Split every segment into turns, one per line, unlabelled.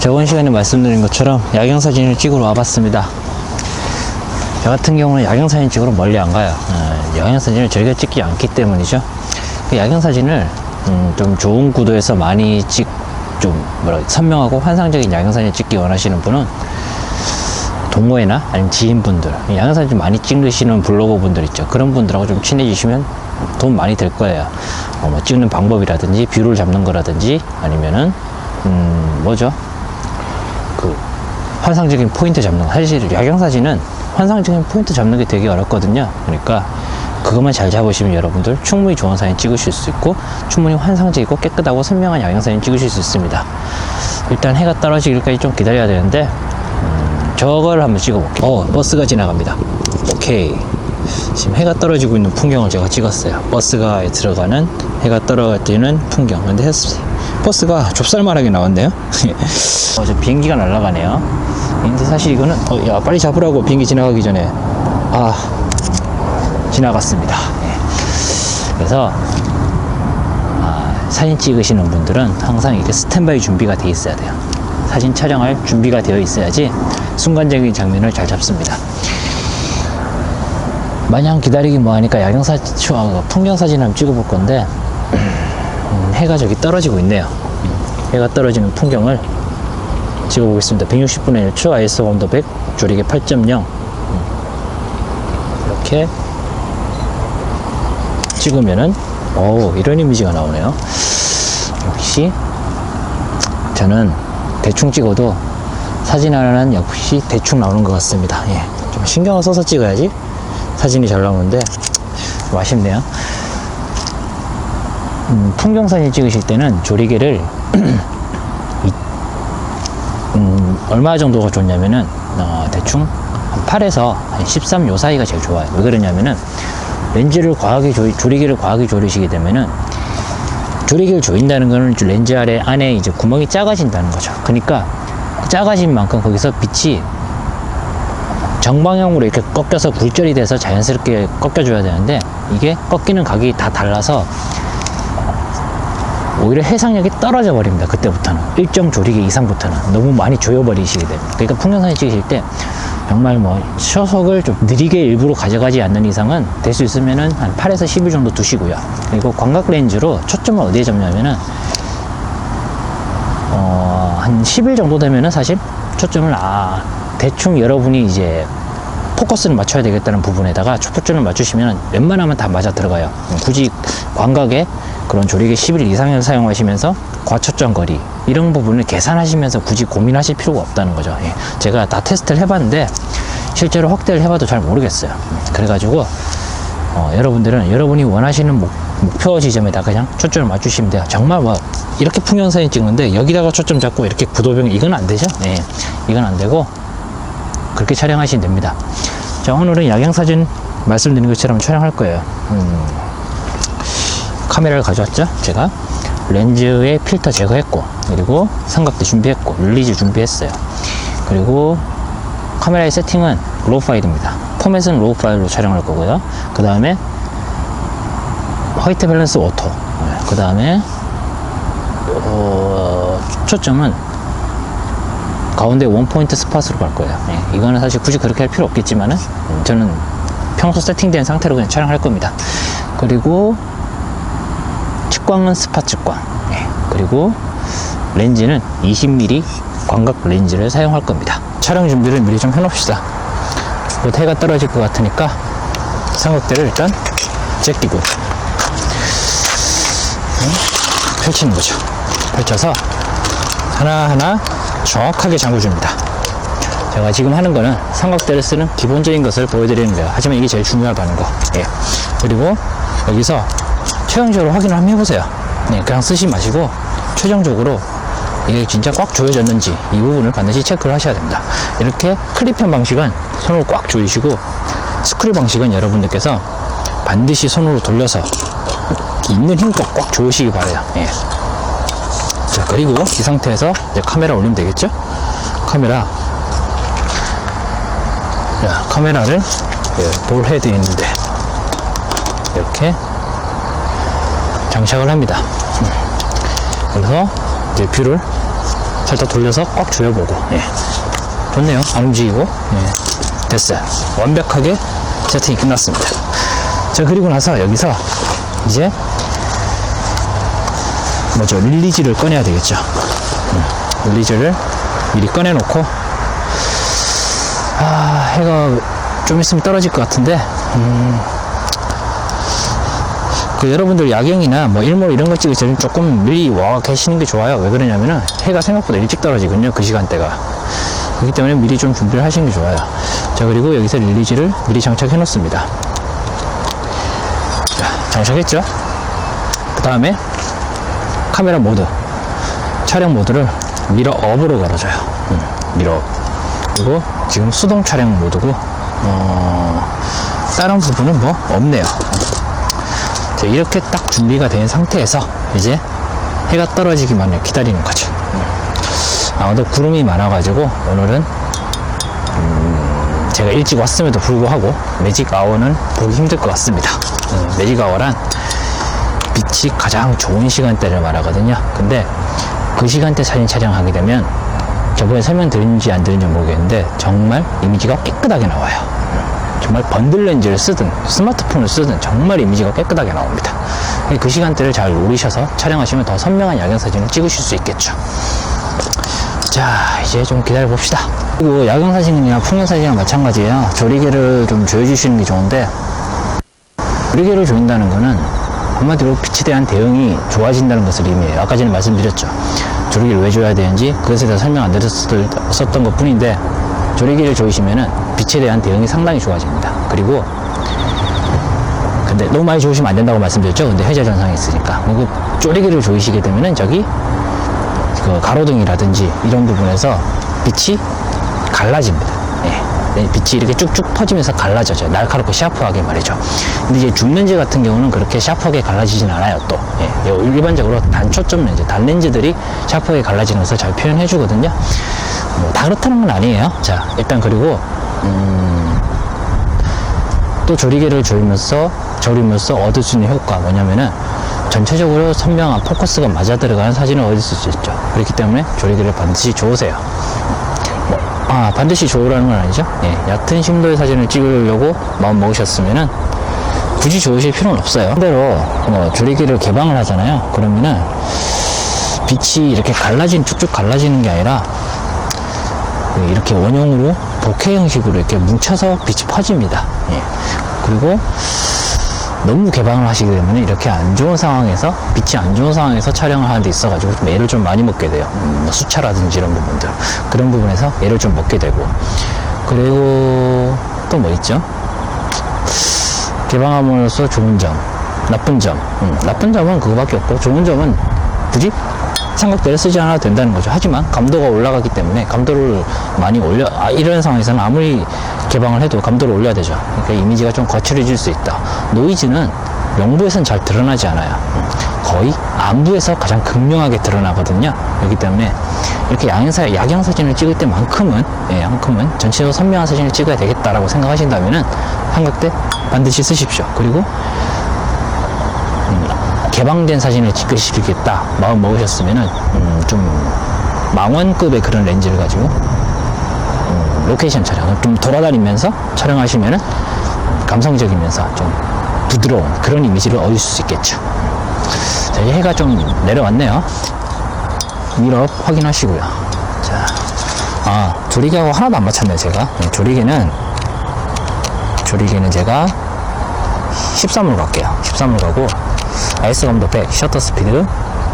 저번 시간에 말씀드린 것처럼 야경 사진을 찍으러 와봤습니다. 저 같은 경우는 야경 사진 찍으러 멀리 안 가요. 어, 야경 사진을 저희가 찍지 않기 때문이죠. 그 야경 사진을 음, 좀 좋은 구도에서 많이 찍, 좀 뭐라 선명하고 환상적인 야경 사진을 찍기 원하시는 분은 동호회나 아니면 지인분들, 야경 사진 좀 많이 찍으시는 블로거 분들 있죠. 그런 분들하고 좀 친해지시면 돈 많이 들 거예요. 어, 뭐 찍는 방법이라든지 뷰를 잡는 거라든지 아니면은 음, 뭐죠? 그 환상적인 포인트 잡는 거. 사실 야경 사진은 환상적인 포인트 잡는 게 되게 어렵거든요. 그러니까 그것만 잘 잡으시면 여러분들 충분히 좋은 사진 찍으실 수 있고 충분히 환상적이고 깨끗하고 선명한 야경 사진 찍으실 수 있습니다. 일단 해가 떨어지기까지 좀 기다려야 되는데 음, 저걸 한번 찍어볼게요. 어, 버스가 지나갑니다. 오케이. 지금 해가 떨어지고 있는 풍경을 제가 찍었어요. 버스가 들어가는 해가 떨어지는 풍경. 근데 hes- 버스가 좁쌀만하게 나왔네요. 어, 저 비행기가 날아가네요. 근데 사실 이거는 어, 야 빨리 잡으라고 비행기 지나가기 전에 아 지나갔습니다. 예. 그래서 아, 사진 찍으시는 분들은 항상 이렇게 스탠바이 준비가 돼 있어야 돼요. 사진 촬영할 준비가 되어 있어야지 순간적인 장면을 잘 잡습니다. 마냥 기다리기 뭐하니까 야경 사진, 아, 풍경 사진 한번 찍어볼 건데 음, 해가 저기 떨어지고 있네요. 음, 해가 떨어지는 풍경을 찍어보겠습니다. 160분의 1초 ISO 온도 100 조리개 8.0 음, 이렇게 찍으면은 오 이런 이미지가 나오네요. 역시 저는 대충 찍어도 사진 하나는 역시 대충 나오는 것 같습니다. 예, 좀 신경을 써서 찍어야지 사진이 잘 나오는데 좀 아쉽네요. 음, 풍경 사진 찍으실 때는 조리개를 이- 음, 얼마 정도가 좋냐면은 어, 대충 한 8에서 한 13 요 사이가 제일 좋아요. 왜 그러냐면은 렌즈를 과하게 조, 조리개를 과하게 조리시게 되면은 조리개를 조인다는 거는 렌즈 아래 안에 이제 구멍이 작아진다는 거죠. 그러니까 작아진 만큼 거기서 빛이 정방향으로 이렇게 꺾여서 굴절이 돼서 자연스럽게 꺾여줘야 되는데 이게 꺾이는 각이 다 달라서 오히려 해상력이 떨어져 버립니다. 그때부터는 일정 조리개 이상부터는 너무 많이 조여버리시게 됩니다. 그러니까 풍경사진 찍으실 때 정말 뭐 초속을 좀 느리게 일부러 가져가지 않는 이상은 될 수 있으면은 한 8에서 10일 정도 두시고요. 그리고 광각 렌즈로 초점을 어디에 잡냐면은 어, 한 10일 정도 되면은 사실 초점을 아 대충 여러분이 이제 포커스를 맞춰야 되겠다는 부분에다가 초점을 맞추시면 웬만하면 다 맞아 들어가요. 음, 굳이 광각에 그런 조리개 10일 이상을 사용하시면서 과초점 거리 이런 부분을 계산하시면서 굳이 고민하실 필요가 없다는 거죠. 예. 제가 다 테스트를 해봤는데 실제로 확대를 해봐도 잘 모르겠어요. 음, 그래가지고 어, 여러분들은 여러분이 원하시는 목, 목표 지점에다 그냥 초점을 맞추시면 돼요. 정말 뭐 이렇게 풍경 사진 찍는데 여기다가 초점 잡고 이렇게 구도병 이건 안 되죠. 네, 이건 안 되고 그렇게 촬영하시면 됩니다. 자 오늘은 야경 사진 말씀드린 것처럼 촬영할 거예요. 음, 카메라를 가져왔죠. 제가 렌즈에 필터 제거했고 그리고 삼각대 준비했고 릴리즈 준비했어요. 그리고 카메라의 세팅은 로우 파일입니다. 포맷은 로우 파일로 촬영할 거고요. 그 다음에 화이트 밸런스 오토. 그 다음에 어, 초점은 가운데 원 포인트 스팟으로 갈 거예요. 예, 이거는 사실 굳이 그렇게 할 필요 없겠지만은 음, 저는 평소 세팅된 상태로 그냥 촬영할 겁니다. 그리고 측광은 스팟 측광. 예, 그리고 렌즈는 20mm 광각 렌즈를 사용할 겁니다. 촬영 준비를 미리 좀 해놓읍시다. 곧 해가 떨어질 것 같으니까 삼각대를 일단 제끼고 음, 펼치는 거죠. 펼쳐서 하나하나 정확하게 잠궈줍니다. 제가 지금 하는 거는 삼각대를 쓰는 기본적인 것을 보여드리는 거예요. 하지만 이게 제일 중요하다는 거. 예. 그리고 여기서 최종적으로 확인을 한번 해보세요. 네, 그냥 쓰지 마시고 최종적으로 이게 진짜 꽉 조여졌는지 이 부분을 반드시 체크를 하셔야 됩니다. 이렇게 클립펜 방식은 손으로 꽉 조이시고 스크류 방식은 여러분들께서 반드시 손으로 돌려서 있는 힘껏 꽉 조이시기 바래요. 예. 자, 그리고 이 상태에서 이제 카메라 올리면 되겠죠? 카메라. 자, 카메라를 예, 볼 헤드 있는데 이렇게 장착을 합니다. 음. 그래서 이제 뷰를 살짝 돌려서 꽉 조여보고. 예. 좋네요. 안 움직이고. 예. 됐어요. 완벽하게 세팅이 끝났습니다. 자 그리고 나서 여기서 이제 뭐죠? 릴리즈를 꺼내야 되겠죠. 음, 릴리즈를 미리 꺼내놓고. 아 해가 좀 있으면 떨어질 것 같은데. 음, 그 여러분들 야경이나 뭐 일몰 이런 거 찍을 때는 조금 미리 와 계시는 게 좋아요. 왜 그러냐면은 해가 생각보다 일찍 떨어지거든요 그 시간대가. 그렇기 때문에 미리 좀 준비를 하시는 게 좋아요. 자 그리고 여기서 릴리즈를 미리 장착해 놓습니다. 자 장착했죠? 그 다음에 카메라 모드 촬영 모드를 미러 업으로 걸어줘요. 음, 미러 업. 그리고 지금 수동 촬영 모드고 어, 다른 부분은 뭐 없네요. 자, 이렇게 딱 준비가 된 상태에서 이제 해가 떨어지기만을 기다리는 거죠 아무도 구름이 많아가지고 오늘은 음, 제가 일찍 왔음에도 불구하고 매직 아워는 보기 힘들 것 같습니다 음, 매직 아워란 빛이 가장 좋은 시간대를 말하거든요. 근데 그 시간대 사진 촬영하게 되면 저번에 설명드린지 안 드린지 모르겠는데 정말 이미지가 깨끗하게 나와요. 정말 번들 렌즈를 쓰든 스마트폰을 쓰든 정말 이미지가 깨끗하게 나옵니다. 그 시간대를 잘 노리셔서 촬영하시면 더 선명한 야경 사진을 찍으실 수 있겠죠. 자, 이제 좀 기다려 봅시다. 그리고 야경 사진이나 풍경 사진이랑 마찬가지예요. 조리개를 좀 조여주시는 게 좋은데 조리개를 조인다는 거는 한마디로 빛에 대한 대응이 좋아진다는 것을 의미해요. 아까 전에 말씀드렸죠. 조리개를 왜 줘야 되는지 그것에 대해서 설명 안 드렸었던 것 뿐인데 조리개를 조이시면은 빛에 대한 대응이 상당히 좋아집니다. 그리고 근데 너무 많이 조이시면 안 된다고 말씀드렸죠. 근데 해제 전상이 있으니까. 그 조리개를 조이시게 되면은 저기 그 가로등이라든지 이런 부분에서 빛이 갈라집니다. 예. 네, 빛이 이렇게 쭉쭉 퍼지면서 갈라져요. 날카롭고 샤프하게 말이죠. 근데 이제 줌 렌즈 같은 경우는 그렇게 샤프하게 갈라지진 않아요. 또 예, 일반적으로 단초점 렌즈, 단 렌즈들이 샤프하게 갈라지는 것을 잘 표현해 주거든요. 뭐, 다 그렇다는 건 아니에요. 자, 일단 그리고 음, 또 조리개를 조이면서 조리면서 얻을 수 있는 효과 뭐냐면은 전체적으로 선명한 포커스가 맞아 들어가는 사진을 얻을 수 있죠. 그렇기 때문에 조리개를 반드시 좋으세요. 뭐, 아, 반드시 좋으라는 건 아니죠. 예, 얕은 심도의 사진을 찍으려고 마음 먹으셨으면은 굳이 좋으실 필요는 없어요. 반대로 뭐 조리개를 개방을 하잖아요. 그러면은 빛이 이렇게 갈라진 쭉쭉 갈라지는 게 아니라 이렇게 원형으로 복회 형식으로 이렇게 뭉쳐서 빛이 퍼집니다. 예. 그리고 너무 개방을 하시게 되면 이렇게 안 좋은 상황에서 빛이 안 좋은 상황에서 촬영을 하는 데 있어 가지고 좀 애를 좀 많이 먹게 돼요. 음, 뭐 수차라든지 이런 부분들 그런 부분에서 애를 좀 먹게 되고 그리고 또 뭐 있죠? 개방함으로써 좋은 점, 나쁜 점. 음, 나쁜 점은 그거밖에 없고 좋은 점은 굳이 삼각대를 쓰지 않아도 된다는 거죠. 하지만 감도가 올라가기 때문에 감도를 많이 올려 아, 이런 상황에서는 아무리 개방을 해도 감도를 올려야 되죠. 그러니까 이미지가 좀 거칠어질 수 있다. 노이즈는 영부에서는 잘 드러나지 않아요. 음, 거의 안부에서 가장 극명하게 드러나거든요. 그렇기 때문에 이렇게 야경사, 야경 사진을 찍을 때만큼은, 예, 만큼은 전체적으로 선명한 사진을 찍어야 되겠다라고 생각하신다면은 삼각대 반드시 쓰십시오. 그리고 음, 개방된 사진을 찍으시겠다 마음 먹으셨으면은 음, 좀 망원급의 그런 렌즈를 가지고 음, 로케이션 촬영을 좀 돌아다니면서 촬영하시면은 감성적이면서 좀 부드러운 그런 이미지를 얻을 수 있겠죠. 자, 이 해가 좀 내려왔네요. 미러 확인하시고요. 자, 아, 조리개하고 하나도 안 맞췄네요, 제가. 네, 조리개는, 조리개는 제가 13을 갈게요. 13을 가고, 아이스 감도 100, 셔터 스피드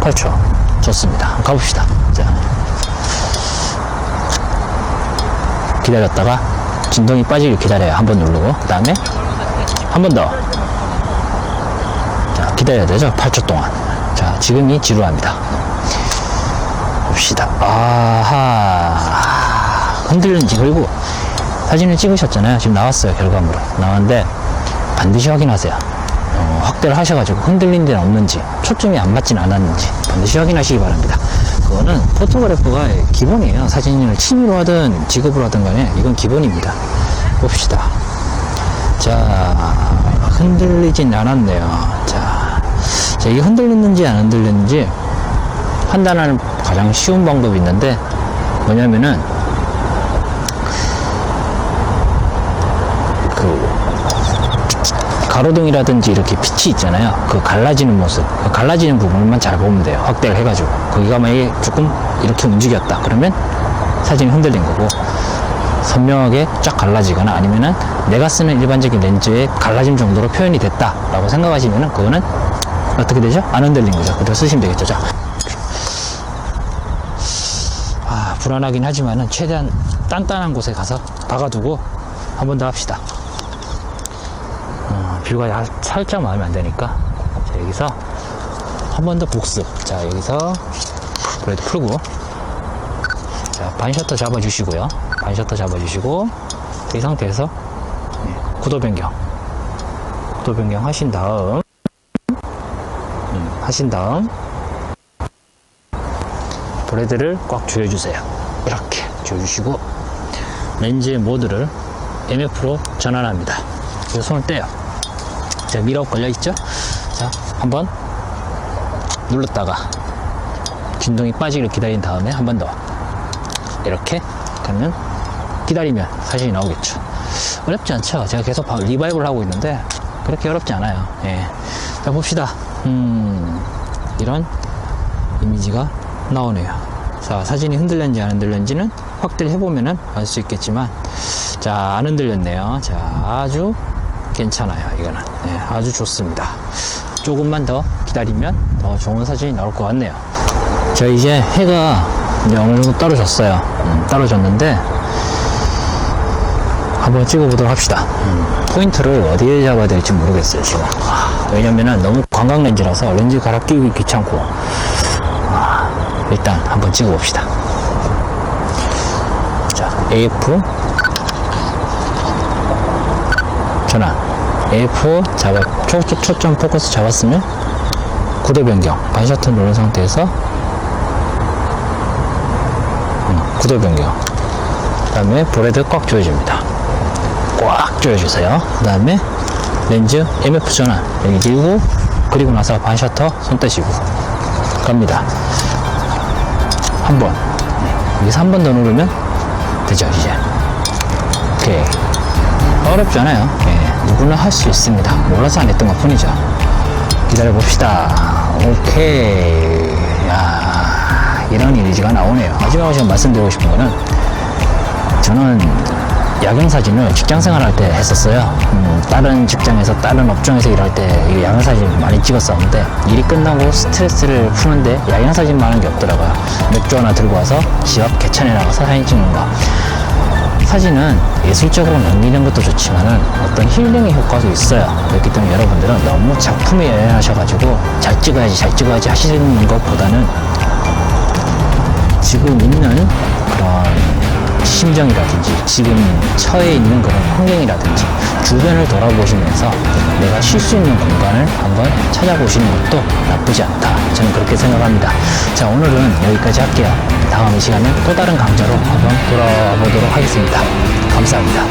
8초. 좋습니다. 가봅시다. 자. 기다렸다가, 진동이 빠지길 기다려요. 한 번 누르고, 그 다음에, 한 번 더. 자, 기다려야 되죠? 8초 동안. 자, 지금이 지루합니다. 봅시다. 아하. 흔들는지 그리고 사진을 찍으셨잖아요. 지금 나왔어요. 결과물은. 나왔는데 반드시 확인하세요. 어, 확대를 하셔가지고 흔들린 데는 없는지 초점이 안 맞진 않았는지 반드시 확인하시기 바랍니다. 그거는 포토그래퍼가 기본이에요. 사진을 취미로 하든 직업으로 하든 간에 이건 기본입니다. 봅시다. 자, 흔들리진 않았네요. 자, 자 이게 흔들리는지 안 흔들리는지 판단하는 가장 쉬운 방법이 있는데 뭐냐면은 가로등이라든지 이렇게 빛이 있잖아요. 그 갈라지는 모습, 그 갈라지는 부분만 잘 보면 돼요. 확대를 해가지고 거기가 만약에 조금 이렇게 움직였다 그러면 사진이 흔들린 거고 선명하게 쫙 갈라지거나 아니면은 내가 쓰는 일반적인 렌즈의 갈라짐 정도로 표현이 됐다라고 생각하시면은 그거는 어떻게 되죠? 안 흔들린 거죠. 그대로 쓰시면 되겠죠. 자. 아, 불안하긴 하지만은 최대한 단단한 곳에 가서 박아두고 한 번 더 합시다. 어, 뷰가 야- 살짝 마음에 안 드니까. 자, 여기서 한 번 더 복습. 자, 여기서 브레이드 풀고. 자, 반 셔터 잡아주시고요. 반 셔터 잡아주시고. 이 상태에서 네, 구도 변경. 구도 변경 하신 다음. 음, 하신 다음. 브레드를 꽉 조여주세요. 이렇게 조여주시고. 렌즈의 모드를 MF로 전환합니다. 그래서 손을 떼요. 자, 미러 걸려있죠? 자, 한번 눌렀다가 진동이 빠지기를 기다린 다음에 한 번 더. 이렇게 하면 기다리면 사진이 나오겠죠. 어렵지 않죠? 제가 계속 바- 리바이벌 하고 있는데 그렇게 어렵지 않아요. 예. 자, 봅시다. 음, 이런 이미지가 나오네요. 자, 사진이 흔들렸는지 안 흔들렸는지는 확대를 해보면은 알 수 있겠지만, 자, 안 흔들렸네요. 자, 아주 괜찮아요. 이거는. 네, 아주 좋습니다. 조금만 더 기다리면 더 좋은 사진이 나올 것 같네요. 자, 이제 해가 이제 어느 정도 떨어졌어요. 음, 떨어졌는데, 한번 찍어보도록 합시다. 음, 포인트를 어디에 잡아야 될지 모르겠어요, 지금. 아, 왜냐면은 너무 관광 렌즈라서 렌즈 갈아 끼우기 귀찮고, 아, 일단 한번 찍어봅시다. 자, AF 전환. AF 잡아 초, 초, 초 점 포커스 잡았으면 구도 변경. 반셔터 누른 상태에서 음, 구도 변경. 그 다음에 브레드 꽉 조여줍니다. 꽉 조여주세요. 그 다음에 렌즈 MF 전환 여기 들고 그리고 나서 반셔터 손 떼시고 갑니다. 한 번. 여기서 한 번 더 누르면 되죠, 이제. 오케이. 어렵지 않아요. 예, 누구나 할 수 있습니다. 몰라서 안 했던 것 뿐이죠. 기다려 봅시다. 오케이. 야 이런 이미지가 나오네요. 마지막으로 제가 말씀드리고 싶은 거는 저는 야경 사진을 직장 생활 할 때 했었어요. 음, 다른 직장에서 다른 업종에서 일할 때이 야경 사진 많이 찍었었는데 일이 끝나고 스트레스를 푸는데 야경 사진만 하는 게 없더라고요. 맥주 하나 들고 와서 집 앞 개천에 나가서 사진 찍는 거. 사진은 예술적으로 남기는 것도 좋지만은 어떤 힐링의 효과도 있어요. 그렇기 때문에 여러분들은 너무 작품에 연연하셔가지고 잘 찍어야지 잘 찍어야지 하시는 것보다는 지금 있는 그런 심정이라든지 지금 처해 있는 그런 환경이라든지 주변을 돌아보시면서 내가 쉴 수 있는 공간을 한번 찾아보시는 것도 나쁘지 않다. 저는 그렇게 생각합니다. 자, 오늘은 여기까지 할게요. 다음 이 시간에 또 다른 강좌로 한번 돌아보도록 하겠습니다. 감사합니다.